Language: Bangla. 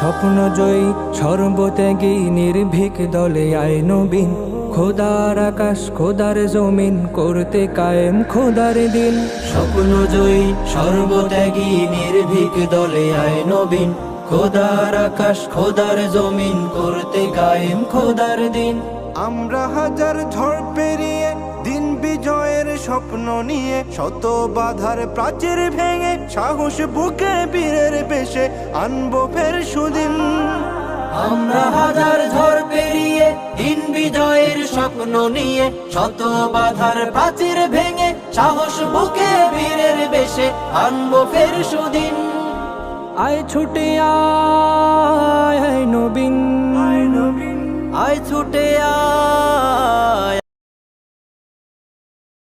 স্বপ্ন জয়ী, সর্বত্যাগী, নির্ভীক দলে আয় নবীন। খোদার আকাশ, খোদার জমিন, করতে কায়েম খোদার দিন। স্বপ্ন জয়ী, সর্বত্যাগী, নির্ভীক দলে আয় নবীন। খোদার আকাশ, খোদার জমিন, করতে কায়েম খোদার দিন। আমরা হাজার ঝড় পেরিয়ে স্বপ্ন নিয়ে শত বাধার প্রাচীর ভেঙে সাহস বুকে বীরের বেশে আনব ফের সুদিন। আমরা হাজার ঝড় পেরিয়ে দিন বিজয়ের স্বপ্ন নিয়ে শত বাধার প্রাচীর ভেঙে সাহস বুকে বীরের বেশে আনব ফের সুদিন। আয় ছুটে আয় নবীন। আয় নবীন। আয় ছুটে আয়।